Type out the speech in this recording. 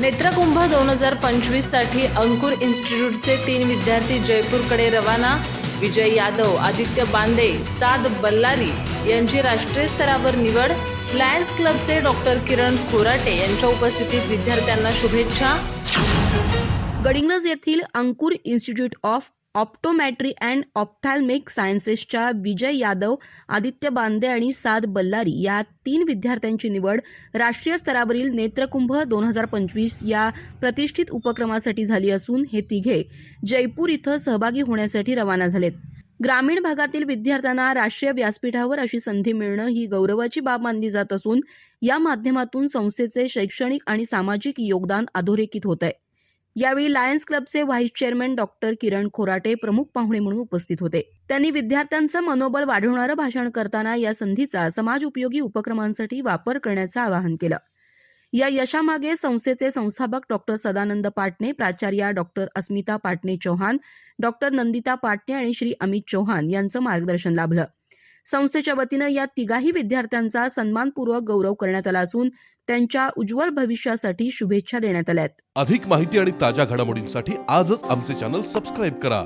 नेत्रकुंभ दोन हजार पंचवीससाठी अंकुर इन्स्टिट्यूटचे तीन विद्यार्थी जयपूरकडे रवाना. विजय यादव आदित्य बांदे साद बल्लारी यांची राष्ट्रीय स्तरावर निवड. लायन्स क्लबचे डॉक्टर किरण खोराटे यांच्या उपस्थितीत विद्यार्थ्यांना शुभेच्छा. गडिंग्लज येथील Ankur institute of optometry and ophthalmic सायन्सेसच्या Vijay Yadav Aditya Bande आणि साद बल्लारी या तीन विद्यार्थ्यांची निवड राष्ट्रीय स्तरावरील नेत्रकुंभ दोन हजार पंचवीस या प्रतिष्ठित उपक्रमासाठी झाली असून हे तिघे जयपूर इथं सहभागी होण्यासाठी रवाना झालेत. ग्रामीण भागातील विद्यार्थ्यांना राष्ट्रीय व्यासपीठावर अशी संधी मिळणं ही गौरवाची बाब मानली जात असून या माध्यमातून संस्थेचे शैक्षणिक आणि सामाजिक योगदान अधोरेखित होत आहे यावेळी लायन्स क्लबचे vice chairman doctor Kiran Khorate प्रमुख पाहुणे म्हणून उपस्थित होते. त्यांनी विद्यार्थ्यांचं मनोबल वाढवणारं भाषण करताना या संधीचा समाज उपयोगी उपक्रमांसाठी वापर करण्याचं आवाहन केलं. या यशामागे संस्थेचे संस्थापक डॉक्टर सदानंद पाटणे प्राचार्या डॉक्टर अस्मिता पाटणे चौहान डॉक्टर नंदिता पाटणे आणि श्री अमित चौहान यांचं मार्गदर्शन लाभलं. संस्थेच्या वतीनं या तिघाही विद्यार्थ्यांचा सन्मानपूर्वक गौरव करण्यात आला असून त्यांच्या उज्ज्वल भविष्यासाठी शुभेच्छा देण्यात आल्या आहेत. अधिक माहिती आणि ताज्या घडामोडींसाठी आजच आमचे चॅनल सबस्क्राईब करा.